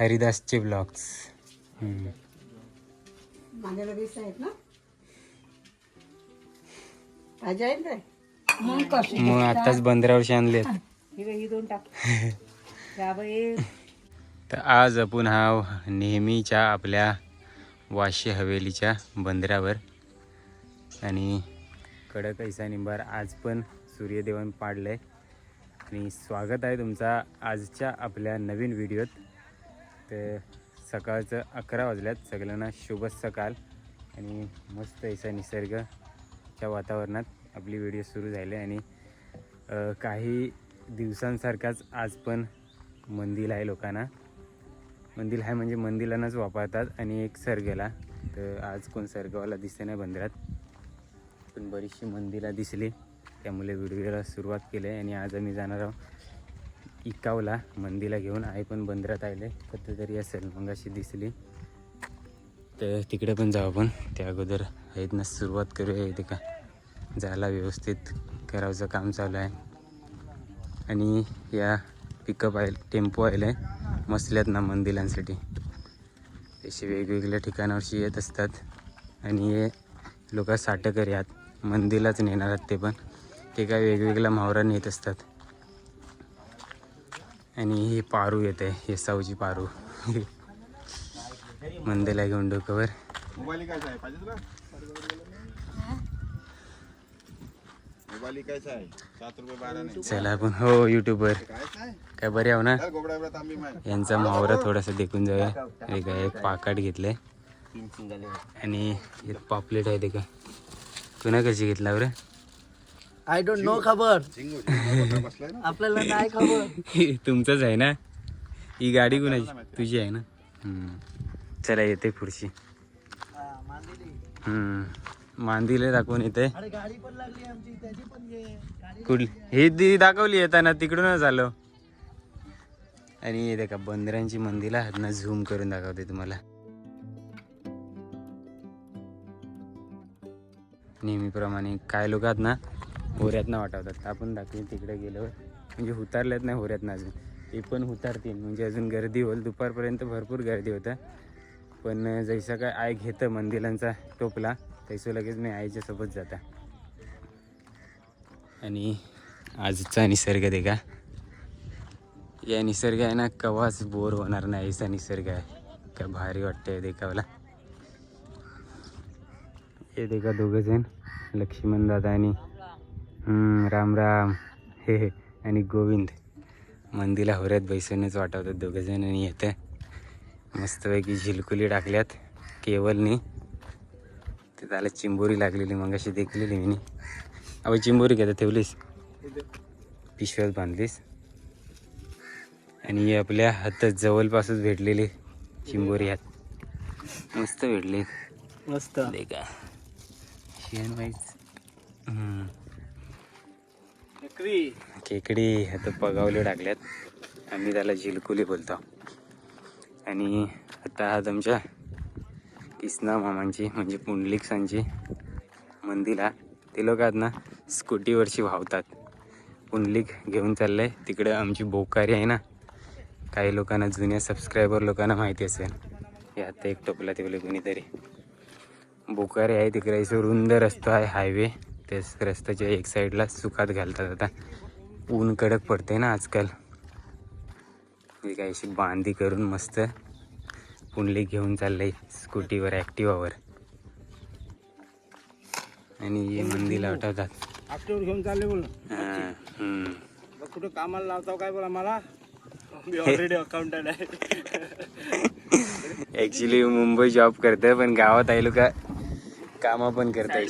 हरिदासचे blogs मग आताच बंदरावरशी आणलेत. बाई तर आज आपण हा नेहमीच्या आपल्या वाशी हवेलीच्या बंदरावर. आणि कडक ऐसा निंबार आज पण सूर्यदेवन पाडलं आहे आणि स्वागत आहे तुमचा आजच्या आपल्या नवीन व्हिडिओत. तर सकाळचं अकरा वाजल्यात. सगळ्यांना शुभ सकाळ आणि मस्त ऐसा निसर्गच्या वातावरणात आपली व्हिडिओ सुरू झाली आणि काही दिवसांसारखाच आज पण मंदिर आहे लोकांना. मंदिर आहे म्हणजे मंदिरांनाच वापरतात आणि एक सर्गला. तर आज कोण सर्गवाला दिसते नाही बंदरात. पण बरीचशी मंदिरं दिसली. त्यामुळे व्हिडिओला सुरुवात केली आहे आणि आज आम्ही जाणार आहोत. इकावला मंदीला घेऊन आई पण बंदरात आले. कधी तरी असेल मग अशी दिसली. तर तिकडे पण जाऊ आपण. त्या अगोदर आहेत ना सुरुवात करूया इथे का. जायला व्यवस्थित करायचं काम चालू आहे. आणि या पिकअप आहे टेम्पो आले मसल्यात ना मंदिरांसाठी. असे वेगवेगळ्या ठिकाणावरशी येत असतात. आणि हे लोक साठं आहेत. मंदिरलाच नेणार आहेत ते पण. ते काय वेगवेगळ्या मावरांनी येत असतात. आणि हे पारू येत आहे हे सावजी पारू. मंदिरला घेऊन डोक्यावर मोबाईल काय आहे पाहिजे तुला मोबाईल काय आहे सात रुपये बारा नाही. चला आपण हो यूट्यूबवर काय बरे आहो ना? यांचा मावरा थोडासा देखून जाऊया. हे काय एक पाकाट घेतलंय. आणि एक पापलेट आहे ते का? तुला कशी घेतला बरं? आय डोंट नो खबर. आपल्याला नाही खबर. तुमचंच आहे ना? ही गाडी कुणाची? तुझी आहे ना? हम्म. चला येते पुढची. हम्म. मांदीला दाखवून येते. अरे गाडी पण लागली आमची त्याची पण घे. गाडी कुठली? ही ती दाखवली येताना तिकडूनच आलो. आणि येते का बंदरांची मंदिरं आहेत ना झूम करून दाखवते तुम्हाला. नेहमीप्रमाणे काय लोक आहेत ना होऱ्यातनं वाटवतात. आपण दाखवून तिकडे गेल्यावर. म्हणजे उतारल्यात नाही होऱ्यातनं अजून. ते पण उतारतील. म्हणजे अजून गर्दी होईल. दुपारपर्यंत भरपूर गर्दी होतं. पण जैसा काय आय घेतं मंदिरांचा टोपला तैसं लगेच मी आईच्या सोबत जाता. आणि आजचा निसर्ग दे का या निसर्ग आहे ना कवाच बोर होणार नाही. असा निसर्ग आहे. का भारी वाटतंय देखावला. हे देखा दोघं जण लक्ष्मण दादा आणि राम राम. हे हे. आणि गोविंद. मंदिला होऱ्यात बैसूनच वाटवतात. दोघं जण आणि येतं मस्तपैकी झिलकुली टाकल्यात. केवलनी ते त्याला चिंबोरी लागलेली मग अशी देखलेली मी. अहो चिंबोरी घेता ठेवलीस? पिशव्यात बांधलीस. आणि ही आपल्या हातात जवळपासच भेटलेली चिंबोरी हात मस्त भेटली. मस्त. का शेण वाईच खेकडी आता पगावले टाकल्यात. आम्ही त्याला झिलकुली बोलतो. आणि आता आज आमच्या किसना मामांची म्हणजे पुंडलिकसांची मंदिर ते लोक आहेत ना स्कूटीवरची वाहतात पुंडलिक घेऊन चाललंय. तिकडे आमची बोकारी आहे ना. काही लोकांना जुन्या सबस्क्रायबर लोकांना माहिती असेल. हे आता एक टोपला तिकडे कोणीतरी. बोकारी आहे तिकडे रुंद रस्ता आहे हायवे तेच रस्त्याच्या एक साईडला सुखात घालतात आता. ऊन कडक पडते ना आजकाल. अशी बांधी करून मस्त पुंडली घेऊन चाललंय स्कूटीवर ॲक्टिवावर. आणि हे उठवतात आपल्यावर घेऊन चालले बोल हां, कुठं कामाला लावताव काय बोला मला? मी ऑलरेडी अकाउंटंट आहे. ॲक्च्युली मुंबई जॉब करते पण गावात आहे लोक. कामं पण करताय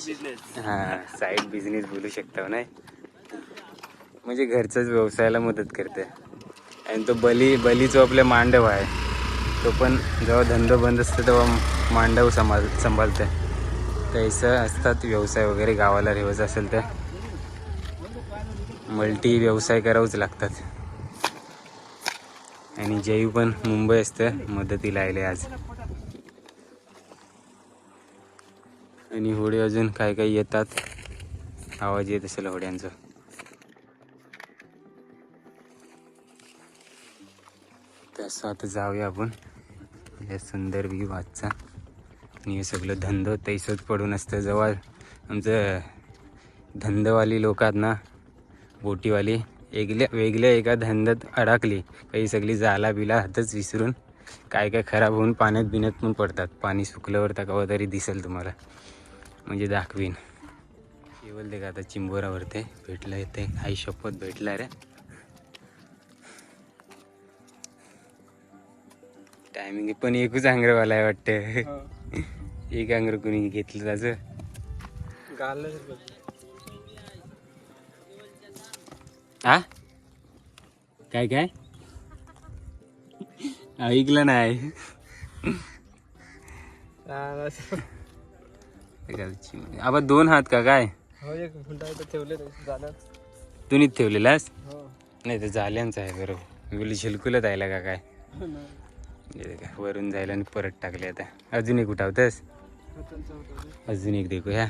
हां साईड बिझनेस बोलू शकता नाही? म्हणजे घरचाच व्यवसायाला मदत करते. आणि तो बली बलीचो आपल्या मांडव आहे तो पण जेव्हा धंदा बंद असतो तेव्हा मांडव सांभाळ सांभाळते तसं असतात व्यवसाय वगैरे गावाला रेवायचं असेल तर. मल्टी व्यवसाय करावंच लागतात. आणि जयू पण मुंबई असतं मदतीला आले आज. आणि होडी अजून काय काय येतात? आवाज येत असेल होड्यांचा. तसं आता जाऊया आपण. या सुंदर व्ह्यू आजचा. आणि हे सगळं धंदो तैसच पडून असतं. जवळ आमचं धंदवाली लोक आहेत ना बोटीवाली वेगळ्या वेगळ्या एका धंद्यात अडकली. काही सगळी जाला बिला हातच विसरून काय काय खराब होऊन पाण्यात बिण्यात पण पडतात. पाणी सुकल्यावर तर कवा तरी दिसेल तुम्हाला. म्हणजे दाखवीन. केवळ ते का आता चिंबोरावरते भेटलं येते आई शपथ भेटला रे. टायमिंग पण एकच अंगरवाला आहे वाटतं. एक अंगर कोणी घेतलं त्याचं. हा काय काय? ऐकलं नाही. आबा दोन हात का? काय? हो एक हुंडा इथं ठेवले जाणार तुम्हीच ठेवलेलास? हो. नाही तर जाल्यांचं आहे बरोबर. बोली झिलकुलत आयला का काय? हे काय, वरून जायला आणि परत टाकले आता. अजून एक उठावतस? अजून एक देखू ह्या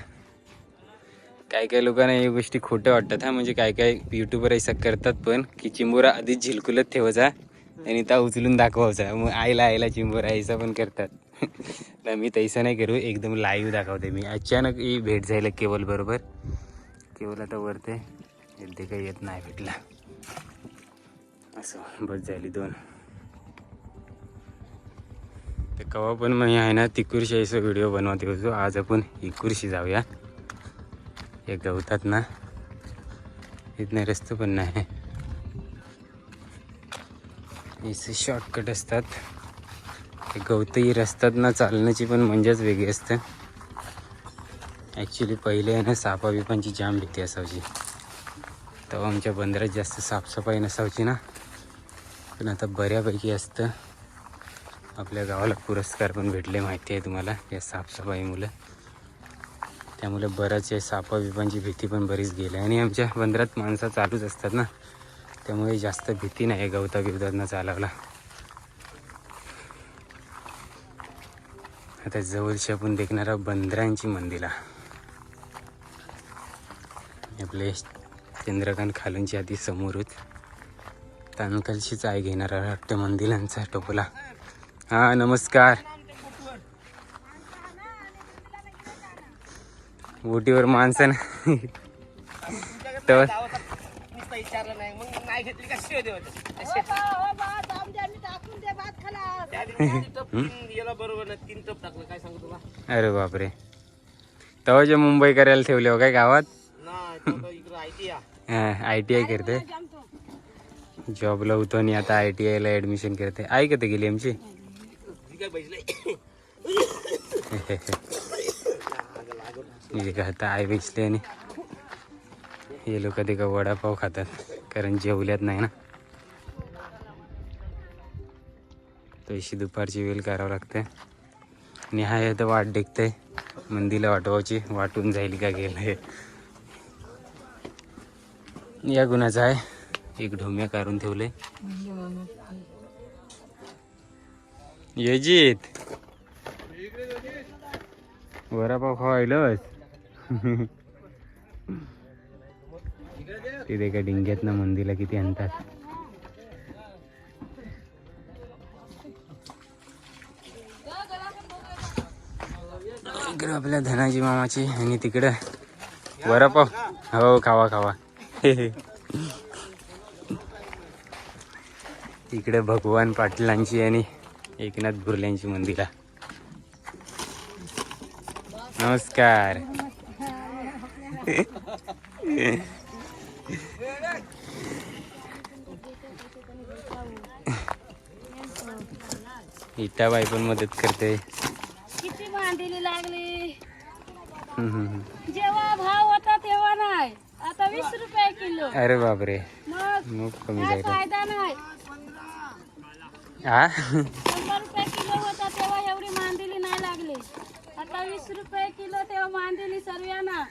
काय काय लोकांना या गोष्टी खोट्या वाटतात हा. म्हणजे काय काय युट्यूबर असं करतात पण की चिंबोरा आधीच झिलकुलत ठेवायचा आणि त्या उचलून दाखवायचा. मग आईला आईला चिंबोरा ऐसा पण करतात. नाही मी तैसा नाही करू एकदम लाईव्ह दाखवते मी. अचानक ही भेट जायला केवल बरोबर. केवल आता वरते. ते काही येत नाही भेटला. असं बस झाली दोन. तर कवा पण मी आहे ना तिकुरशी असं व्हिडिओ बनवते होतो आज आपण इकुरशी जाऊया. हे गवतात ना. इथनं रस्ते पण नाही. इथे शॉर्टकट असतात. गवतही रस्त्यात ना चालण्याची पण मजाच वेगळी असते. ॲक्च्युली पहिले आहे ना सापा बिपांची जाम भीती असायची. तेव्हा आमच्या बंदरात जास्त साफसफाई नसायची ना. पण आता बऱ्यापैकी असतं. आपल्या गावाला पुरस्कार पण भेटले माहिती आहे तुम्हाला या साफसफाईमुळं. त्यामुळे बऱ्याच या सापा बिपांची भीती पण बरीच गेली. आणि आमच्या बंदरात माणसं चालूच असतात ना. त्यामुळे जास्त भीती नाही आहे गवता बिवतांना चालवला आता जवळची आपण देखणारा बंदरांची मंदिरा आपले चंद्रकांत खालूंची आधी समोरच तानकालशीच आहे घेणारा वाटतं मंदिरांचा टोपला. हा नमस्कार. बोटीवर माणसं ना तर अरे बापरे. तेव्हा जे मुंबई करायला ठेवले हो काय गावात? आय टी आय करते. जॉबला होतो आणि आता आय टी आयला ॲडमिशन करते. आई कधी गेली आमची का आता आई वेचले आणि हे लोक ते का वडापाव खातात कारण जेवल्यात नाही ना. तशी दुपारची वेळ करावं लागते आणि हा तर वाट देखते मंदीला वाटवायची. वाटून जाईल का गेलं या गुणाचा आहे. एक ढोम्या काढून ठेवले येजीत वरापाव खावायलंच ते का डिंग्यात ना मंदीला किती आणतात. इकडं आपल्या धनाजी मामाची आणि तिकडं वरापाव हो खावा खावा. इकडे भगवान पाटलांची आणि एकनाथ बुर्ल्यांची मंदिरा. नमस्कार. इटाबाई पण मदत करते किती मांदिली लागली हम्म, हम्म. जेव्हा भाव होता तेव्हा नाही. आता वीस रुपये किलो. अरे बापरे. मग मग कमी काय फायदा नाही. हा शंभर रुपये किलो होता तेव्हा एवढी मांदिली नाही लागली. आता वीस रुपये किलो तेव्हा मांदिली सर्वांना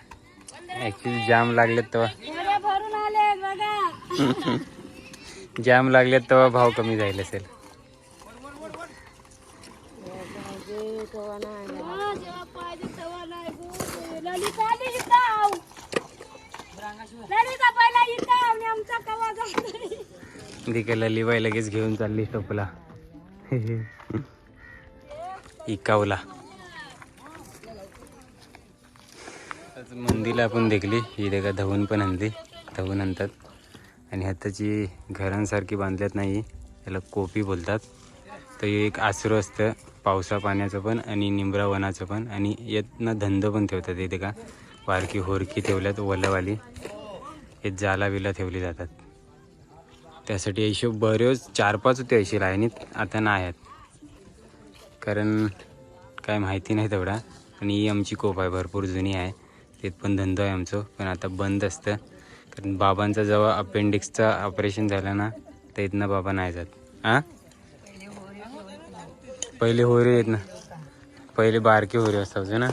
ऍक्च्युली जाम लागलेत तेव्हा. एवढ्या भरून आले बघा. जाम लागलेत तेव्हा भाव कमी जाईल असेल. हा, जेव्हा पाहिजे. ललिता आली इथं आव. ललिता पहिला इथं आव आणि आमचा कवा तिकडे ललीबाई लगेच घेऊन चालली टोपला. इकावला मंदीला आपण देखली. ही देखा धवून पण आणली. धवून आणतात. आणि हाताची घरांसारखी बांधल्यात नाही. त्याला कोपी बोलतात. तर एक आसरू असतं. पावसा पाण्याचं पण आणि निंबरा वनाचं पण आणि यातनं धंद पण ठेवतात इथे का? वारकी होरकी ठेवल्यात वलवाली हे जाला बिला ठेवली जातात. त्यासाठी ऐशे बरेच चार पाच होते ऐशी लाईनीत आता नाही आहेत. कारण काय माहिती नाही तेवढा. पण ही आमची कोप आहे भरपूर जुनी आहे. तेत पण धंदा आहे आमचं पण आता बंद असतं. कारण बाबांचा जेव्हा अपेंडिक्सचा ऑपरेशन झालं ना तर इथनं बाबा नाही जात. हां पहिले होरे आहेत ना. पहिले बारके होरे असायचे ना.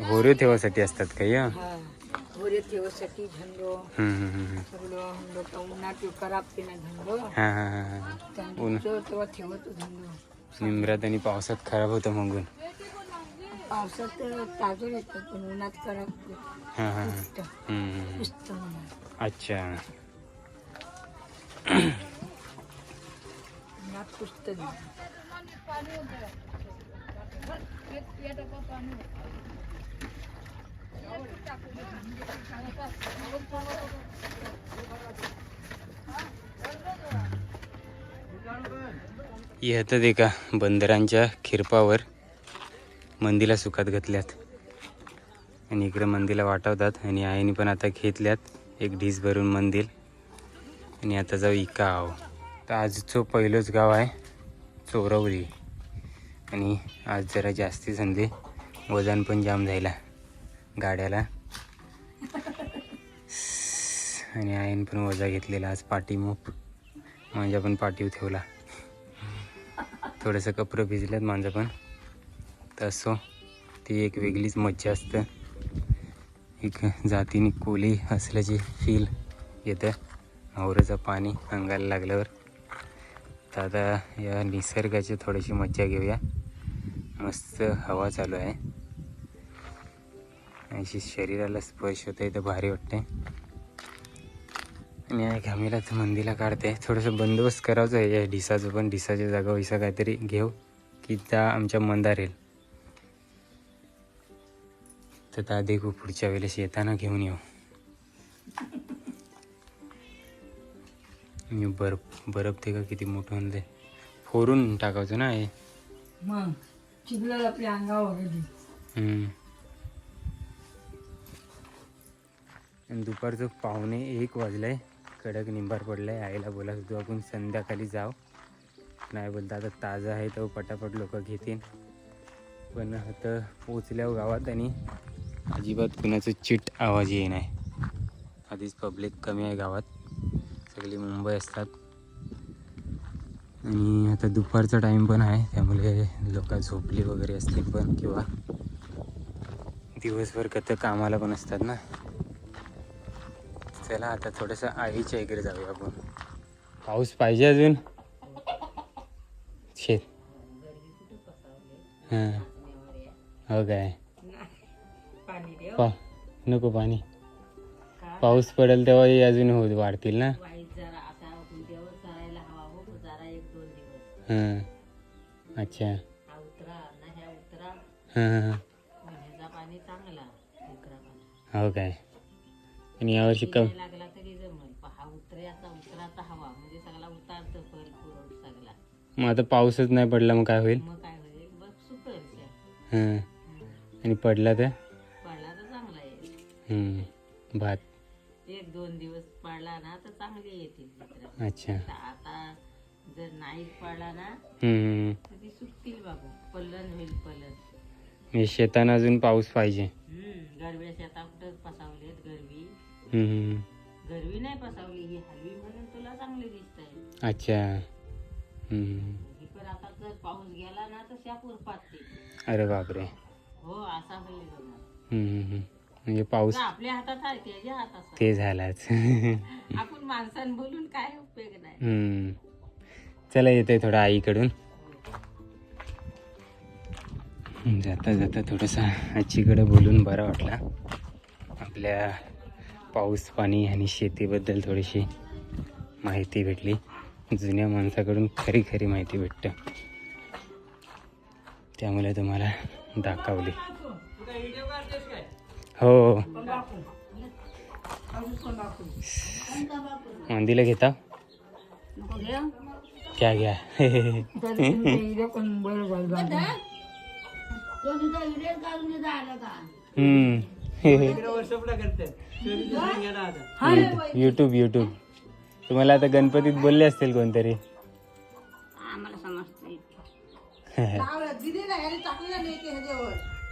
होरे ठेवासाठी असतात काही हं? हा ठेवसाठी निमरात आणि पावसात खराब होतं मगून. पावसात ताजं येतं पण उन्हात खराब अच्छा. येतात एका बंदरांच्या खिरपावर मंदीला सुखात घातल्यात. आणि इकडे मंदीला वाटवतात आणि आईने पण आता घेतल्यात. एक ढीस भरून मंदिर. आणि आता जाऊ इका आहो तर आजचं पहिलंच गाव आहे चोरवली आणि आज जरा जास्ती संधी. वजन पण जाम झाला गाड्याला. आणि आईने पण वजा घेतलेला. आज पाठीमूग माझ्या पण पाठीव ठेवला. थोडंसं कपडं भिजल्यात माझं पण. तसो ती एक वेगळीच मज्जा असतं. एक जातीने कोली असल्याची फील येतं. आवरचं पाणी अंगाला लागल्यावर. तर आता या निसर्गाची थोडीशी मज्जा घेऊया. मस्त हवा चालू आहे. अशी शरीराला स्पर्श होतं तर भारी वाटते आणि या घामीला तर मंदीला काढते. थोडंसं बंदोबस्त करायचं आहे. या ढिसाचं पण ढिसाच्या जागा वैसा काहीतरी घेऊ. की त्या आमच्या मंदार येईल तर त्या देखू पुढच्या वेळेस येताना घेऊन येऊ. मी बर्फ बर्फ ते का किती मोठं आणलंय फोडून टाकायचं ना हे. मग चिखलाला आपल्या अंगावर गेली हम्म. आणि दुपारचं पावणे एक वाजलंय. कडक निंबार पडलाय. आईला बोला तू आपण संध्याकाळी जाव नाही बोलता आता ताजा आहे तर पटापट लोक घेतील. पण आता पोचल्यावर गावात आणि अजिबात कुणाचं चिट आवाज येई नाही आधीच पब्लिक कमी आहे गावात. सगळी मुंबई असतात. आणि आता दुपारचा टाईम पण आहे त्यामुळे लोक झोपली वगैरे असतील पण किंवा दिवसभर कथं कामाला पण असतात ना. चला आता थोडंसं आईच्या इकडे जाऊया आपण. पाऊस पाहिजे अजून? शेत. हां. हो काय? पाणी देव. पा नको पाणी. पाऊस पडेल तेव्हा हे अजून हो वाढतील ना? वाईट जरा आता उद्यावर चरायला हवा हो जरा एक दोन दिवस. हां. अच्छा. हा उतरा ना ह्या उतरा. हां हां हां. ह्याचा पाणी चांगला उकरा पाणी. हो काय? आणि यावर्षी कम नाही लागला तरी जमल पण हा उतऱ्याचा उतराचा हवा म्हणजे सगळा उतारतो फल फुरड सगळा. मग आता पाऊसच नाही पडला मग काय होईल? मग काय होईल? बघ सुकर हां. आणि पडला तर? हम्म, भात एक दोन दिवस पडला ना तर चांगले येतील मित्र. अच्छा. आता जर नाही पडला ना हम्म, तर ती सुकतील बाबू. पल्लन होईल पल्लन म्हणजे शेतानं अजून पाऊस पाहिजे. हम्म गरव्या शेता कुठं पसावलेत गरवी. हम्म, गरवी नाही पसावली ही हलवी म्हणून तुला चांगली दिसत आहे अच्छा. हम्म, ही पण आता जर पाऊस गेला ना तर शापूर पातते अरे बापरे. हो असा होईल जमा. हम्म, हम्म. म्हणजे पाऊस आपल्या हातात आहे त्याच्या हातात आहे. ते झालाच. आपण माणसानं बोलून काय उपयोग नाही. हम्म. चला येतोय थोडं आईकडून. जाता जाता थोडंसं आजीकडे बोलून बरं वाटला. आपल्या पाऊस पाणी आणि शेतीबद्दल थोडीशी माहिती भेटली. जुन्या माणसाकडून खरी खरी माहिती भेटतं. त्यामुळे तुम्हाला दाखवली. हो. मंदीला घेता? क्या घ्या. हम्म. युट्यूब युट्यूब तुम्हाला आता गणपतीत बोलले असतील कोणतरी. आम्हाला समजतं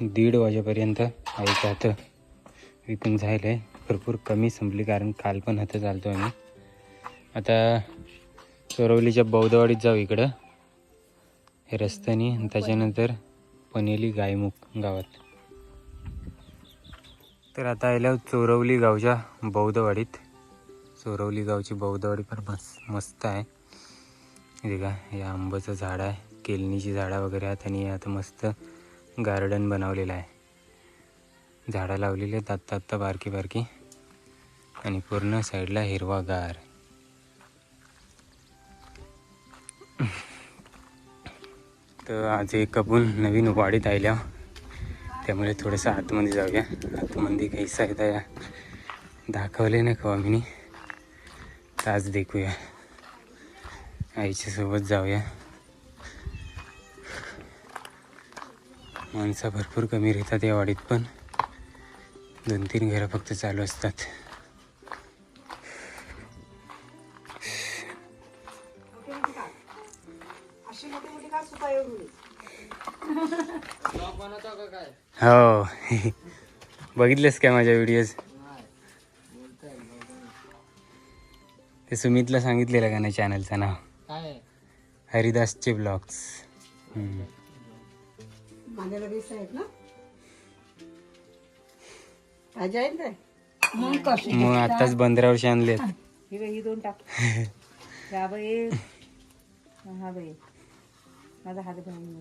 दीड वाजेपर्यंत आईचं हातं विकून झालं आहे भरपूर कमी संपली कारण काल पण हातं चालतो आम्ही. आता चोरवलीच्या बौद्धवाडीत जाऊ इकडं. हे रस्त्याने त्याच्यानंतर पनेली गायमुख गावात. तर आता आल्या चोरवली गावच्या बौद्धवाडीत. चोरवली गावची बौद्धवाडी पण मस्त मस्त आहे. इथे का हे आंबाचं झाड आहे. केलनीची झाडं वगैरे आहेत आणि आता मस्त गार्डन बनवलेलं आहे. झाडं लावलेली आहेत आत्ता आत्ता बारकी बारकी. आणि पूर्ण साईडला हिरवागार. तर आज एक आपण नवीन वाडीत आल्या त्यामुळे थोडंसं आतमध्ये जाऊया. आतमध्ये काही सायदा या दाखवले नाही का मी तर आज देखूया. आईच्यासोबत जाऊया. माणसं भरपूर कमी राहतात या वाडीत पण. दोन तीन घरं फक्त चालू असतात. हो. बघितलेस काय माझ्या व्हिडिओज ते सुमितला सांगितलेलं का नाही चॅनलचं नाव? हरिदासचे ब्लॉग्स मग आताच बंदरावर आणलेत. ही दोन टाक. या बाई. हा बाई. माझा हात घालून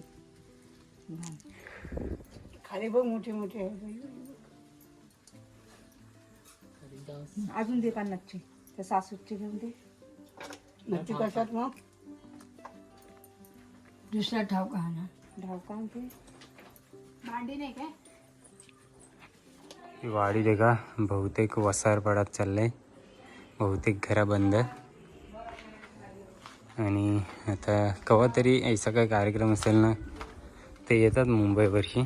खाली बघ मोठे मोठे अजून दे का नक्की. त्या सासूची घेऊन दे. नक्की कशात मग? दुसरा ठाव का ना? ढाव का ते भांडी नाही काय? ही वाडी देखा बहुतेक वसार पडत चाललंय. बहुतेक घरा बंद. आणि आता कवा तरी ऐसा काय कार्यक्रम असेल ना ते येतात मुंबईवरशी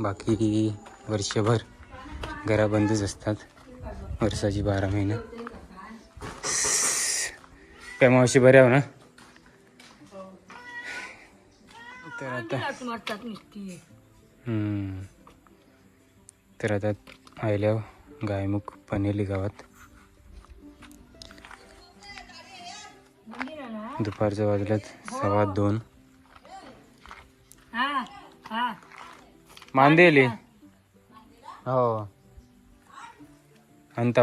बाकी वर्षभर घरा बंदच असतात. वर्षाची बारा महिने. काय मावशी बऱ्या हो ना? तर आता. तर आता आयल्यावर गायमुख पनेली गावात. दुपारच्या वाजल्यात सव्वा दोन. मांदेली हो. आणता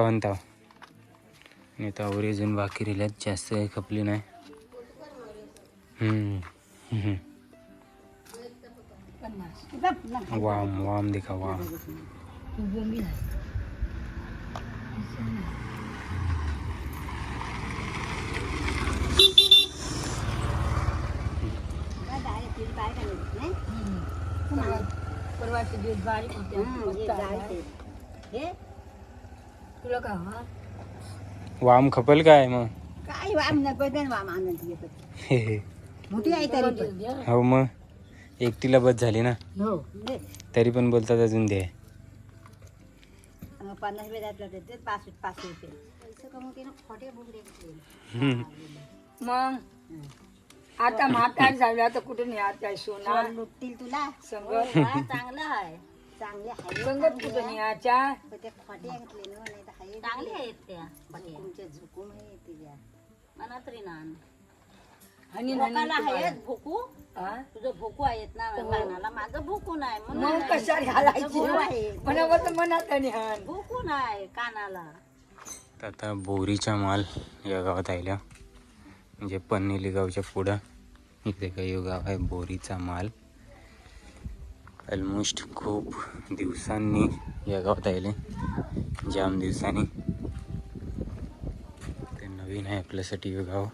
आणि आता आवरी अजून बाकी राहिल्यात. जास्त काही खपली नाही. वाम वाम देखा वाम। तुला का वाम खपल काय मग काय वाम नको वाम मोठी आहे तरी हो मग एकटीला बस झाली ना. हो. तरी पण बोलतात अजून दे. पन्नास रुपये जातला ते पाच रुपये. पैसे खोटे. मग? आता म्हातार झाल्या तर कुठे नाही आता सोना? लुटतील तुला. संग? हा, चांगलं आहे. चांगले आहे संगत कुठे नाही आच्या पण ते खोटे घेतले ना नाही तर आहे चांगले आहेत त्या. बट्या. तुमच्या झुकून आहे तिच्या मला तरी ना आण. आहेत भोकू. तुझं भोकू आहेत ना कानाला माझं भोकू नाही म्हणून मग नाही. कशा घालायची? भोकू आहे. मनावर मनात आणि हाण. भोकू नाही कानाला. तर आता बोरीचा माल या गावात आयला. म्हणजे पन्नेली गावच्या पुढं. इकडे काही गाव आहे बोरीचा माल. ऑलमोस्ट खूप दिवसांनी या गावात आले जाम दिवसांनी. ते नवीन आहे आपल्यासाठी हे गाव.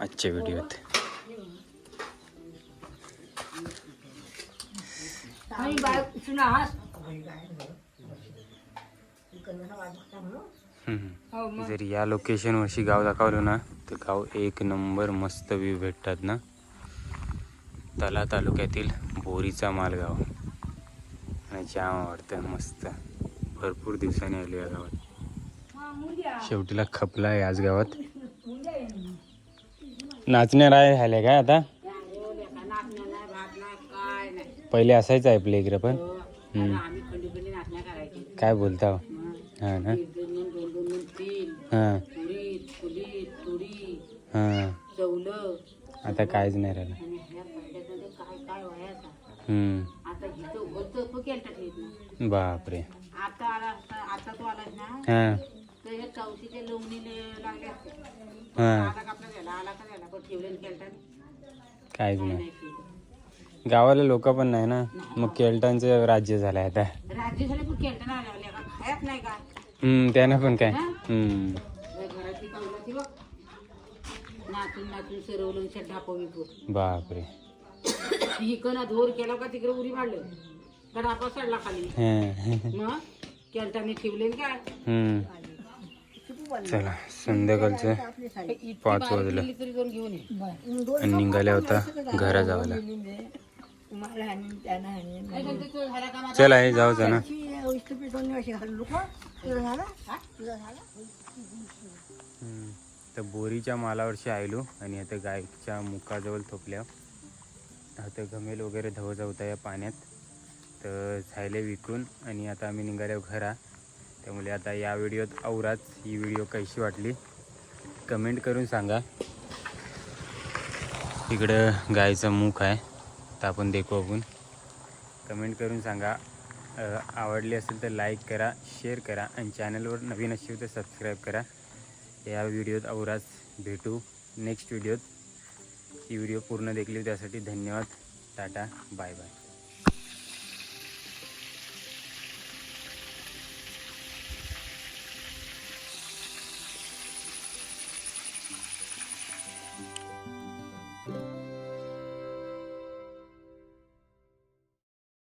आजच्या व्हिडिओत आणि बाय सुना हास हम्म. जर या लोकेशनवरशी गाव दाखवलं ना तर गाव एक नंबर मस्त व्ह्यू भेटतात ना. तला तालुक्यातील बोरीचा मालगाव. आणि जाम आवडतं मस्त. भरपूर दिवसांनी आलो या गावात. शेवटीला खपला आहे आज गावात. नाचण्या राय झाले काय आता? पहिले असायचं आहे आपल्या इकडे पण. हम्म. काय बोलता? हो? हा ना? हां. हां. आता काहीच नाही राहिलं. हम्म. बापरे. हां. हे चौथीचे लोंगणी लागले असते. हां. आता आपला झाला आला का झाला पण ठेवले केलटन काहीच नाही. गावाला लोक पण नाही ना. मग केल्टांचं राज्य झालं आता. राज्य झाले पण केलटन आल्या का खायच नाही का? हम्म, त्यानं पण काय. हम्म. तर घरातली कावलं ती बघ नाचून नाचून सरवलं शड्डा पविपू बापरे. इकडं धोर केला का तिकडे उरी सडला खाली. हां. मग? केलटाने ठेवले ना काय? हम्म. चला संध्याकाळचं पाच वाजलं. घेऊन ये. आणि निघाल्या होता घरा जावाला त्यांना हाणी चला हे जाऊ ना. हम्म. तर बोरीच्या मालावरशी आयलो आणि आता गायच्या मुखाजवळ थोपल्या. आता गमेल वगैरे धवत होता या पाण्यात. तर झायले विकून आणि आता आम्ही निघालो घरा. त्यामुळे आता या व्हिडिओत औराच ही व्हिडिओ कशी वाटली कमेंट करून सांगा. इकडं गायचं मुख आहे. आपण देखू आपण. कमेंट करून सांगा. आवडली असेल तर लाईक करा शेअर करा आणि चॅनलवर नवीन असेल तर सबस्क्राईब करा. या व्हिडिओत औराच भेटू नेक्स्ट व्हिडिओत ही व्हिडिओ पूर्ण देखली त्यासाठी धन्यवाद. Tata bye bye